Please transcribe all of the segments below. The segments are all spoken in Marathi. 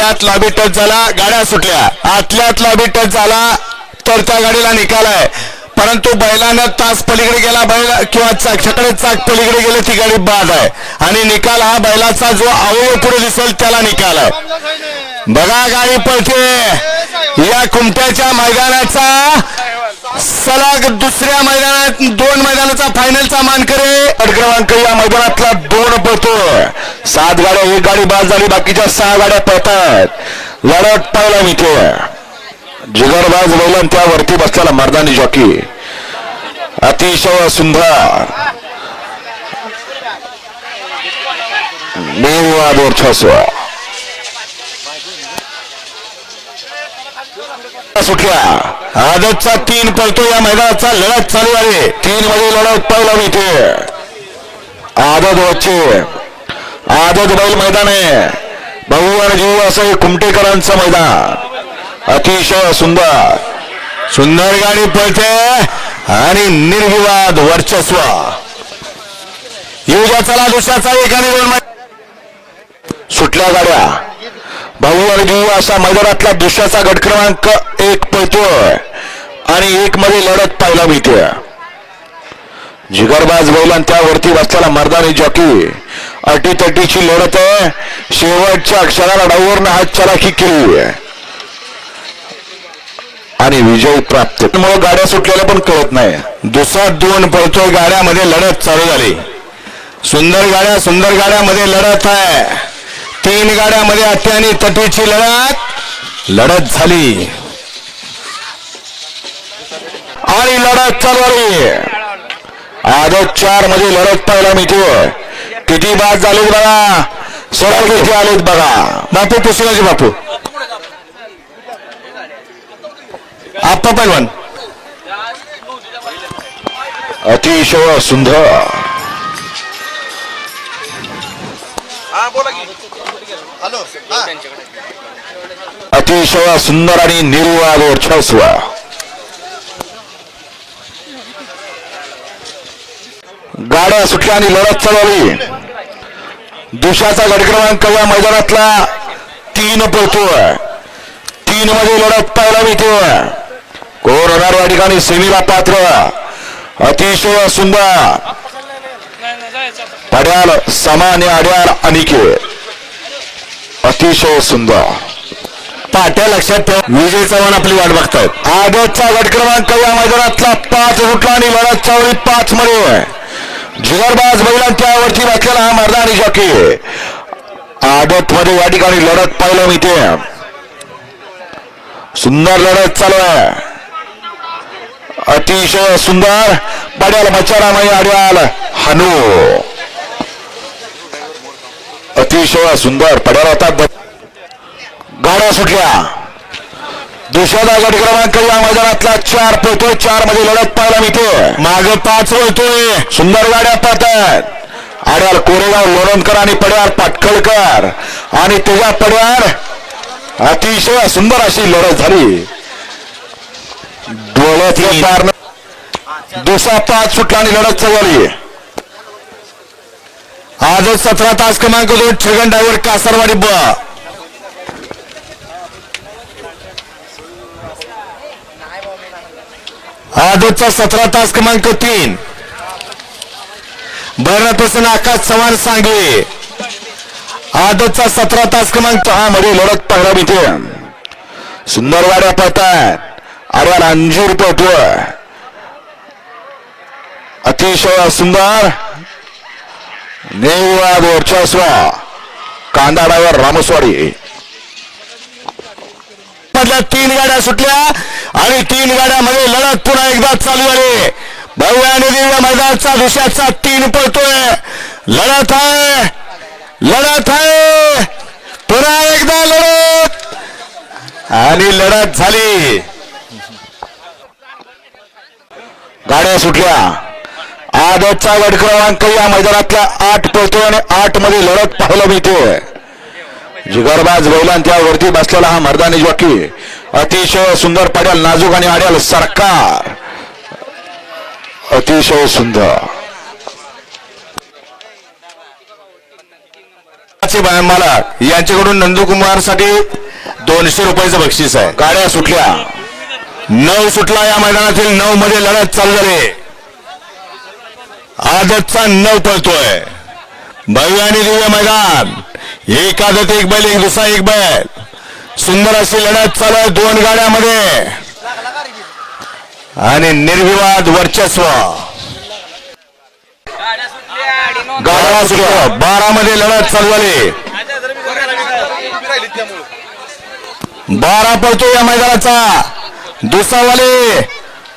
आतल्यात लॉबी टच झाला गाड्या सुटल्या. आतल्यात लॉबी टच झाला तर त्या गाडीला निकाल आहे. परंतु बैलानं तास पलीकडे गेला बैल किंवा चाकच्याकडे चाक पलीकडे गेले ती गाडी बाद आहे. आणि निकाल हा बैलाचा जो अवयव पुढे दिसेल त्याला निकाल आहे. बघा गाडी पळते. या कुमट्याच्या मैदानाचा सलग दुसऱ्या मैदानात दोन मैदानाचा फायनलचा मानकरी. गट क्रमांक या मैदानातला दोन पळतोय. सात गाड्या एक गाडी बाद झाली बाकीच्या सहा गाड्या पळतात. लढत मी ते जिगरबाज बैलन त्यावरती बसलेला मर्दानी जॉकी अतिशय सुंदर. निर्वाद वर्चस्व. सुटल्या आदतचा तीन पळतो या मैदानाचा लढत चालू आहे. तीन मध्ये लढत पाहायला इथे. आदत वच्चे आदत बैल मैदान आहे. भगवान जीव असं हे कुमटेकरांचं मैदान. अतिशय सुंदर. सुंदर गाडी पळते आणि निर्विवाद वर्चस्व. येऊजा चला दुसऱ्याचा एकाने दोन सुटल्या गाड्या. भाऊ आणि जीव अशा मैदानातला दुसऱ्याचा गट क्रमांक एक पळतोय. आणि एक मध्ये लढत पाहायला मिळते. जिगरबाज बैलान त्यावरती वाचलेला मर्दानी जॉकी. अटीतटीची लढत आहे. शेवटच्या अक्षराला डाऊवरनं हात चलाखी केली आहे. आणि विजय प्राप्त. त्यामुळे गाड्या सुटलेल्या पण कळत नाही. दुसरा दोन पळतोय. गाड्यामध्ये लढत चालू झाली. सुंदर गाड्या सुंदर गाड्यामध्ये लढत आहे. तीन गाड्यामध्ये अटी आणि तटीची लढत. लढत झाली. आणि लढत चालू झाली चारमध्ये लढत पाहायला मिळते किती बाद झालेत बघा. सरळ किती आलेत बघा. बापू पुस्तकाचे बापू. आप्पा पैलवान. अतिशय सुंदर. बोला की. हॅलो अतिशय सुंदर आणि निर्वाद वर्चस्व गाड्या सुटल्या आणि लढत चालवली. दुसऱ्याचा गट क्रमांक या मैदानातला तीन पळतोय. तीन मध्ये लढत पाहायला मिळतोय. कोण होणार या ठिकाणी सेमीला पात्र. अतिशय सुंदर. पड्याल सामान्य अड्याल अनिकेत. अतिशय सुंदर. पाट्या लक्षात ठेव. विजय चव्हाण आपली वाट बघतायत. आदतचा गट क्रमांक या मैदानातला पाच फुटला आणि लढत चावली पाच मध्ये. जिगरबाज बैलां त्यावरती बसलेला हा मर्दानी जॉकी. आदत मध्ये या ठिकाणी लढत पाहायला मिळते सुंदर लढत चालू आहे. अतिशय सुंदर. पड्याल मचारामय अड्याल हनू. अतिशय सुंदर पड्याल होता. गाड्या सुटल्या. दुसऱ्या गट क्रमांक या मैदानातला चार पळतोय चारमध्ये लढत पाहायला मिळते माग पाच वळतोय. सुंदर गाड्या पाहतात आड्याल कोरेगाव लोणंदकर आणि पड्यार पाटकळकर आणि तुझ्या पड्यार अतिशय सुंदर अशी लढत झाली. डोळ्यातले पार दुसरा पाच सुटला आणि लढत चालली आजच सतरा तास क्रमांक दोन छगन ड्रायव्हर कासरवाडी ब आजचा सतरा तास क्रमांक तीन. भरणापासून आकाश चव्हाण सांगली. आजचा सतरा तास क्रमांक हा मध्ये लढत पाहायला मिळते. सुंदर गाड्या पाहतात अरे अंजूर पळतोय. अतिशय सुंदर. नेवाद वर्चस्व कांदा रामस्वाडी मधल्या तीन गाड्या सुटल्या आणि तीन गाड्यामध्ये लढत पुन्हा एकदा चालू झाली. भव्य आणि दिव्य मैदानाचा दुसऱ्याचा तीन पळतोय. लढत आहे. लढत आहे. पुन्हा एकदा लढत. आणि लढत झाली. गाड्या सुटल्या. आदतचा गट क्रमांक या मैदानातल्या आठ पळतोय आणि आठमध्ये लढत पाहायला मिळते. जिगरबाज बैलान त्यावरती बसलेला हा मर्दानी जॉकी. अतिशय सुंदर पड्याल नाजूक आणि आड्याल सरकार. अतिशय सुंदर. मालक यांच्याकडून नंदकुमारसाठी दोनशे रुपयाचं बक्षीस आहे. गाड्या सुटल्या. नऊ सुटला या मैदानातील नऊ मध्ये लढत चालू झाली. आदतचा नऊ पळतोय. भव्य आणि दिव्य मैदान. एक आदत एक बैल एक दुसरा एक बैल. सुंदर अशी लढत चालू आहे दोन गाड्यामध्ये. आणि निर्विवाद वर्चस्व. गाडा सुटला. बारा मध्ये लढत चालू झाली. बारा पळतो या मैदानाचा. दुसावाले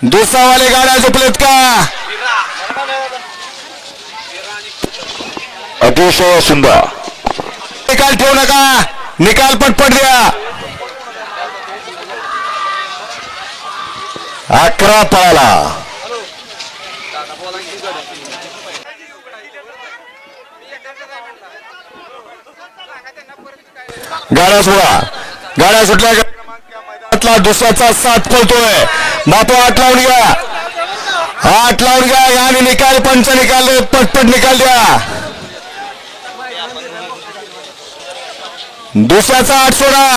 दुसावाले गाड्या झोपलेत का? अतिशय सुंदर निकाल ठेवू नका. निकाल पटपट द्या. अकरा पळाला. गाड्या सोडा. गाड्या सुटल्या. दुसऱ्याचा साथ पळतोय. बापू आठ लावून घ्या. आठ लावून घ्या. आणि निकाल पंच निकाल पटपट निकाल द्या. दुसऱ्याचा आठ सोडा.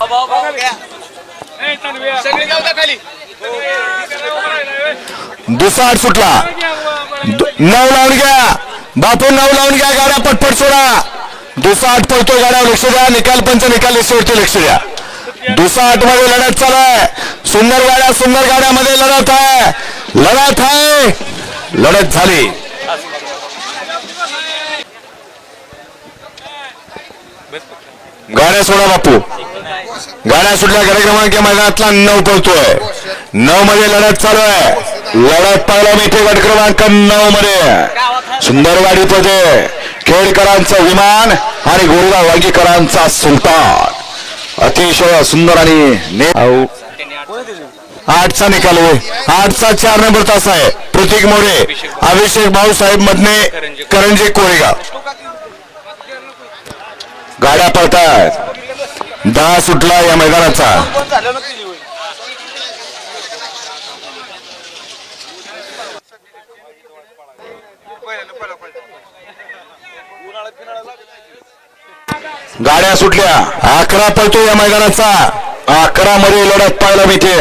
दुसरा आठ सुटला. नऊ लावून घ्या. बापू नऊ लावून घ्या. गाड्या पटपट सोडा. दुसरा आठ पळतोय गाड्यावर. लक्ष द्या. निकाल पंच निकाल शेवटचे लक्ष द्या. दुसरा आठमध्ये लढत चालू आहे सुंदर गाड्या सुंदर गाड्यामध्ये लढत आहे. लढत आहे. लढत झाली. गाड्या सोडा बापू. गाड्या सुटल्या गाड्या क्रमांक मैदानातला नऊ पळतोय नऊ मध्ये लढत चालू आहे. लढत पाहिला मी ते गट क्रमांक नऊ मध्ये सुंदर गाडी पळते खेडकरांचं विमान आणि गोरेगाव वांगीकरांचा सुलतान. अतिशय सुंदर आणि आठचा निकाल आठचा चार नंबर तास आहे. प्रतीक मोरे अभिषेक भाऊसाहेब मधने करंजी कोरेगाव. गाड्या पळतायत. दहा सुटला या मैदानाचा. गाड्या सुटल्या. अकरा पळतो या मैदानाचा. अकरा मध्ये लढत पाहायला मिळते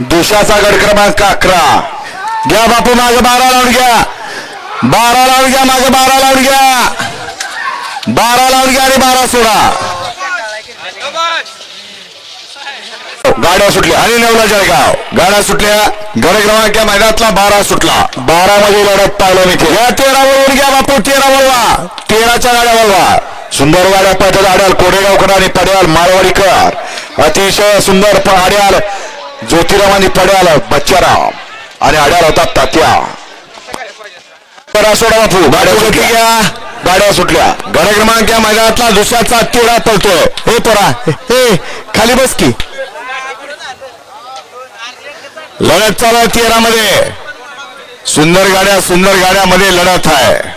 दुशाचा गड क्रमांक अकरा. घ्या बापू मागे बारा लावून घ्या. बारा लावून घ्या मागे बारा लावून घ्या. बारा लावून घ्या आणि बारा सोडा. गाड्या सुटल्या. आणि नवला जळगाव. गाड्या सुटल्या. गड क्रमांक मैदानातला बारा सुटला. बारा मध्ये लढत पाहिलं मी या तेरा वळवून घ्या बापू तेरा वळवा. तेराच्या गाड्या वळवा. सुंदर गाड्या पळतात आड्याल. कोडेगावकर आणि पड्याल मारवाडीकर. अतिशय सुंदर पण आड्याल ज्योतिराम आणि पड्याल बच्चाराम. आणि आड्याल होता तात्या. सोडा बापू. गाड्या सुटल्या. घ्या गाड्या सुटल्या. गड क्रमांक या मैदानातला दुसऱ्याचा तेरा पळतोय. हो, हे तोरा हे खाली बस की. लढत चालू आहे तिरामध्ये. सुंदर गाड्या सुंदर गाड्यामध्ये लढत आहे.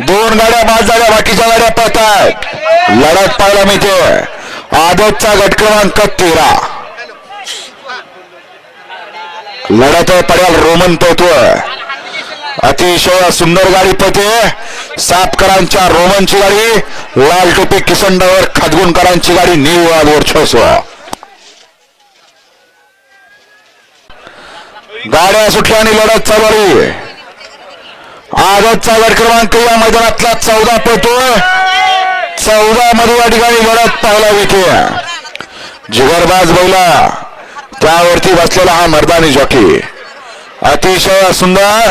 दोन गाड्या बाद झाल्या बाकीच्या गाड्या पळतायत लढत पाहायला मिळते. आदतचा गट क्रमांक तेरा. लढत आहे पड्याल रोमन पोहतोय अतिशय सुंदर गाडी पळते सापकरांच्या रोमनची गाडी लाल टोपी किसनडावर खादगुणकरांची गाडी निवाद वर्चस्व. गाड्या सुटल्या आणि लढत चालू आजचा गट क्रमांक या मैदानातला चौदा पळतोय चौदा मध्ये या ठिकाणी लढत पाहायला मिळते जिगरबाज बोला. त्यावरती बसलेला हा मर्दानी जॉकी. अतिशय सुंदर.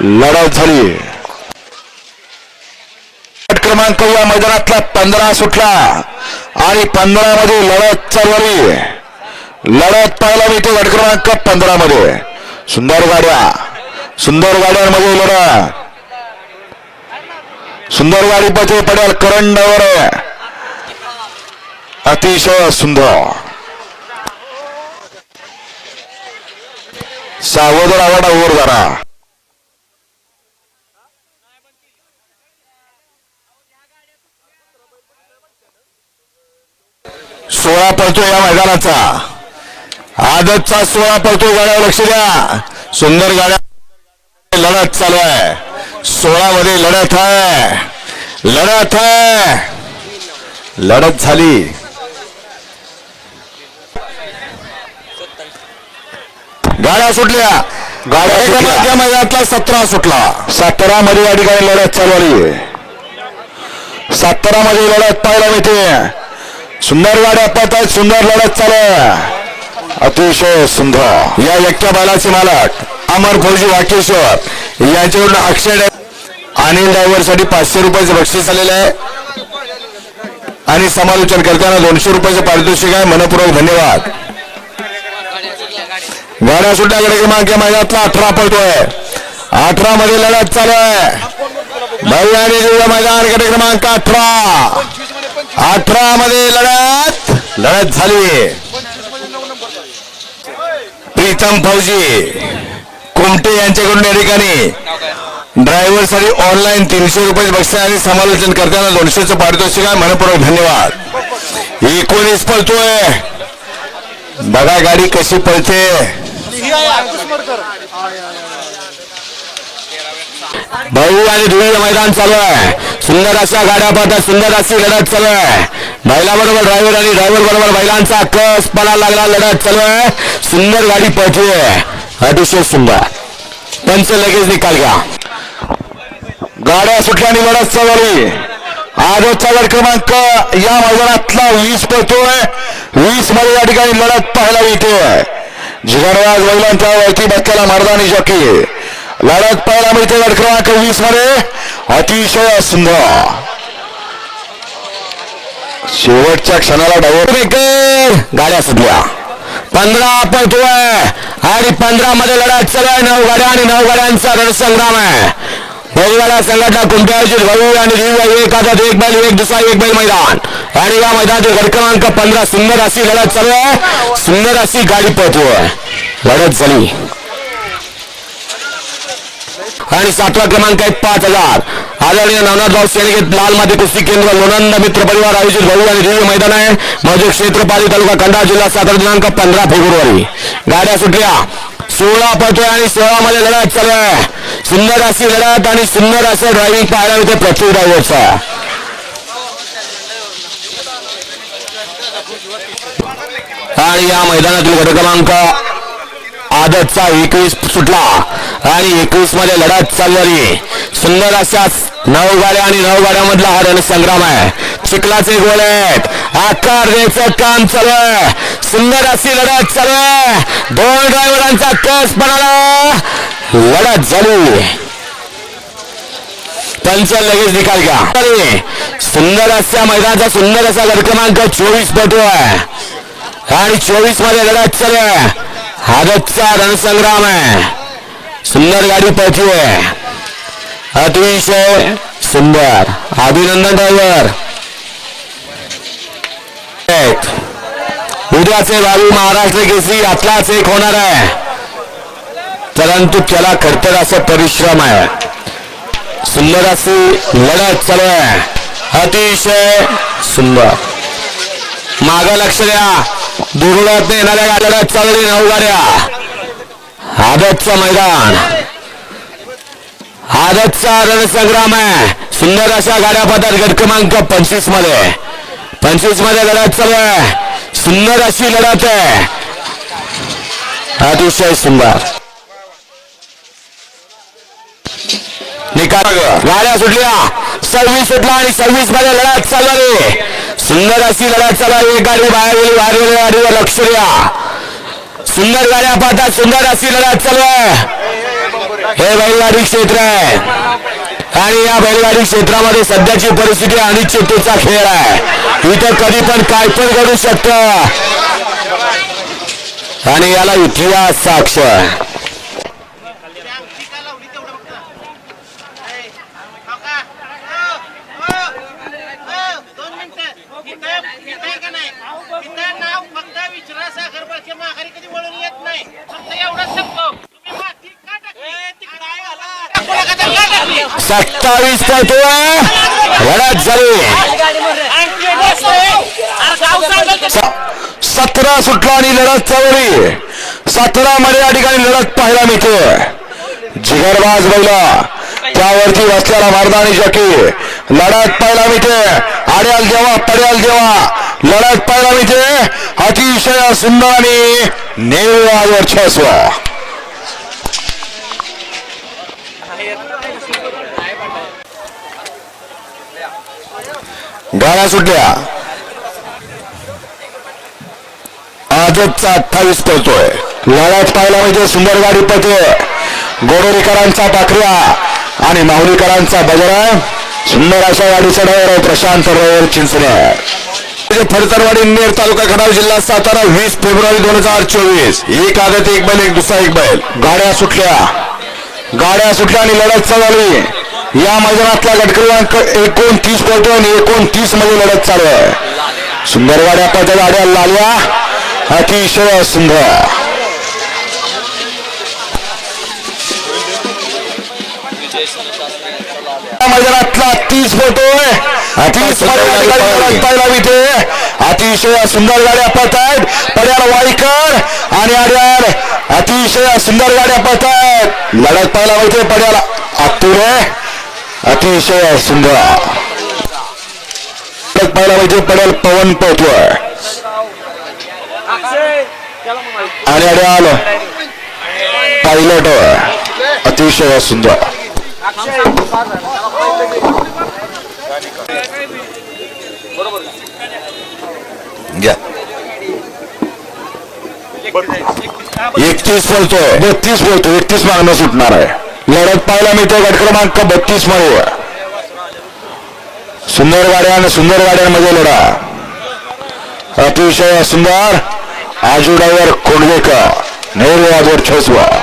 लढत झाली. क्रमांक या मैदानातला पंधरा सुटला. आणि पंधरा मध्ये लढत चालवली लढत पाहायला मिळते गट क्रमांक पंधरा मध्ये सुंदर गाड्या. सुंदर गाड्यांमध्ये लढत. सुंदर गाडी पचे पडेल करंडावर अतिशय सुंदर. सावधर आवडा वर जरा सोळा पडतो या मैदानाचा. आजचा सोळा पडतो गाड्यावर लक्ष द्या. सुंदर गाड्या लढत चालू आहे. सोळा मध्ये लढत आहे. लढत आहे. लढत झाली. गाड्या सुटल्या. गाड्या मैदानातला सतरा सुटला. सतरा मध्ये या ठिकाणी लढत चालू आहे सतरा मध्ये लढत पाहायला मिळते. सुंदर गाड्या पळत सुंदर लढत चालू आहे. अतिशय सुंदर. या एकट्या बालाचे मालक अमर फौजी वाकेश्वर. यांच्याकडून अक्षय अनिल ड्रायव्हरसाठी पाचशे रुपयाचे बक्षीस आलेलं आहे. आणि समालोचन करताना दोनशे रुपयाचे पारितोषिक आहे. मनपूर्वक धन्यवाद. गाड्या सुद्धा क्रमांक या महिन्यातला अठरा पळतोय. अठरा मध्ये लढत चालू आहे. भाई आणि दिव्य मैदान गट क्रमांक अठरा. अठरा मध्ये लढत लढत झाली. प्रीतम फौजी कुमटे यांच्याकडून या ठिकाणी ड्रायव्हरसाठी ऑनलाईन तीनशे रुपये बक्षीस आणि समालोचन करताना दोनशेचं पारितोषिक आहे. मनपूर्वक धन्यवाद. एकोणीस पळतोय. बघा गाडी कशी पळते. भाऊ आणि धुळे मैदान चालू आहे. सुंदर अशा गाड्या पाहतात सुंदर अशी लढत चालू आहे. बैलाबरोबर ड्रायव्हर आणि ड्रायव्हर बरोबर बैलांचा कस पडा लागला लढत चालू आहे. सुंदर गाडी पळते अतिशय सुंदर. पंच लगेच निकाल घ्या. गाड्या सुटल्या आणि लढत चालवली आजचा गड क्रमांक या मैदानातला वीस पळतोय. वीसमध्ये या ठिकाणी लढत पाहायला मिळते. जिगरवाज बैलांच्या वरती बसलेला मर्दानी जॉकी. लढत पाहायला मिळते गड क्रमांक वीसमध्ये. अतिशय सुंदर. शेवटच्या क्षणाला डायव्हर गाड्या सुटल्या. पंधरा पळतोय. आणि पंधरा मध्ये लढत चालू आहे. नऊ गाड्या आणि नऊ गाड्यांचा रणसंग्राम आहे. बैलगाडा संघटना कुंटाळची भाऊ आणि दिव्य एक एक बैल एक दुसरा एक बैल मैदान. आणि या मैदानातील गड क्रमांक पंधरा सुंदर अशी लढत चालू आहे. सुंदर अशी गाडी पळतोय. लढत झाली. आणि सातवा क्रमांक आहे पाच हजार. आदरणीय नवनाथराव भाऊ लाल माती कुस्ती केंद्र लोणंद मित्र परिवार आयोजित भाऊ आणि दिव्य मैदान आहे. मौजे क्षेत्रपाली तालुका खंडा जिल्हा सातारा दिनांक पंधरा फेब्रुवारी. गाड्या सुटल्या. सोळा पळतोय आणि सोळा मध्ये लढत चालू आहे. सुंदर अशी लढत आणि सुंदर असं ड्रायव्हिंग पाहायला मिळते प्रत्येक ड्रायव्हरचा आणि या मैदानातील गट क्रमांक आदतचा एकवीस सुटला. आणि एकवीसमध्ये लढत चालणारी सुंदर अशा नऊ गाड्या आणि नऊ गाड्यामधला हा रणसंग्राम आहे. चिखलाचे गोल आहेत. आकार द्यायचं काम चालू आहे. सुंदर अशी लढत चालू आहे. दोन ड्रायव्हरांचा कस बनाला लढत झाली. पंच लगेच निकाल घ्या. सुंदर अशा मैदानाचा सुंदर असा गट क्रमांक चोवीस पटू आहे. आणि चोवीसमध्ये लढत चालू आहे. हादतचा रणसंग्राम आहे. सुंदर गाडी पळती आहे. अतिशय सुंदर. अभिनंदन ड्रायव्हर उद्याचे भावी महाराष्ट्र केसरी यातलाच एक होणार आहे. परंतु त्याला खडतर असं परिश्रम आहे. सुंदर अशी लढत चालू आहे. अतिशय सुंदर. माग लक्ष द्या. दुर्गत येणाऱ्या गाड्याला चालली नऊ गाड्या आदतचं मैदान। आदतचा रणसंग्राम आहे सुंदर अशा गाड्या पदार्थ गट क्रमांक पंचवीसमध्ये। पंचवीसमध्ये लढत चालू आहे। सुंदर अशी लढत आहे। अतिशय सुंदर। निकाल गाड्या सुटल्या। सव्वीस सुटला आणि सव्वीसमध्ये लढत चालू आहे. सुंदर अशी लढा चला एक गाडी बाहेर गेली गाडीवर लक्ष द्या. सुंदर गाड्या पाहतात सुंदर अशी लढा चालू आहे. हे बैलगाडी क्षेत्र आहे. आणि या बैलगाडी क्षेत्रामध्ये सध्याची परिस्थिती अनिश्चिततेचा खेळ आहे. इथं कधी पण काय पण घडू शकत. आणि याला इतिहास साक्ष आहे दोन मिनिटं इथं इथं का नाही इथं नाव फक्त विचारा साखर बळके माघारी कधी वळून येत नाही फक्त एवढंच सांगतो तुम्ही माती का टाकली तिकडे आहे घाला. कोणाकडे का टाकली? सत्तावीस पळतोय लढत झाली. सतरा सुटला आणि लढत चालवली सतरा मध्ये या ठिकाणी लढत पाहायला मिळतो जिगरबाज बैला. त्यावरती बसलेला मर्दानी जकी. लढत पाहायला मिळते आड्याल जेव्हा पड्याल जेव्हा लढत पाहायला मिळते अतिशय सुंदर आणि निर्वाद वर्चस्व गाड्या सुटल्या. आजचा अठ्ठावीस पळतोय. लढ्यात पाहिला म्हणजे सुंदर गाडी पळते. गोडोरीकरांचा पाखऱ्या आणि माहुलीकरांचा बजरा. सुंदर अशा गाडीचा ड्रायव्हर आहे प्रशांत रवर चिंचणे. फडतरवाडी नेर तालुका खडाव जिल्हा सातारा वीस फेब्रुवारी दोन हजार चोवीस. एक आदत एक बैल एक दुसरा एक बैल. गाड्या सुटल्या. गाड्या सुटल्या आणि लढत चालली. या मैदानातला गट एकोणतीस पळतो आणि एकोणतीसमध्ये लढत चालू आहे. सुंदर गाड्या पळतात गाड्या लाल्या अतिशय सुंदर. या मैदानातला तीस पळतोय. तीस पाहायला मिळते अतिशय सुंदर गाड्या पळतायत. पड्याला वाईकर आणि आड्याल अतिशय सुंदर गाड्या पळतायत. लढत पाहायला मिळते पड्याला. अतुरे अतिशय सुंदर. पाहिला पाहिजे पडेल पवन पळतोय आणि अड्याल पायलट अतिशय सुंदर. घ्या. एकतीस बोलतोय. बत्तीस बोलतो एकतीस मागणं सुटणार आहे. लढत पाहायला मिळते गट क्रमांक बत्तीसमध्ये. सुंदर गाड्या आणि सुंदर गाड्यांमध्ये लढा. अतिशय सुंदर. आजू डायव्हर कोंडवेकर नेहरू आजवर छसवा.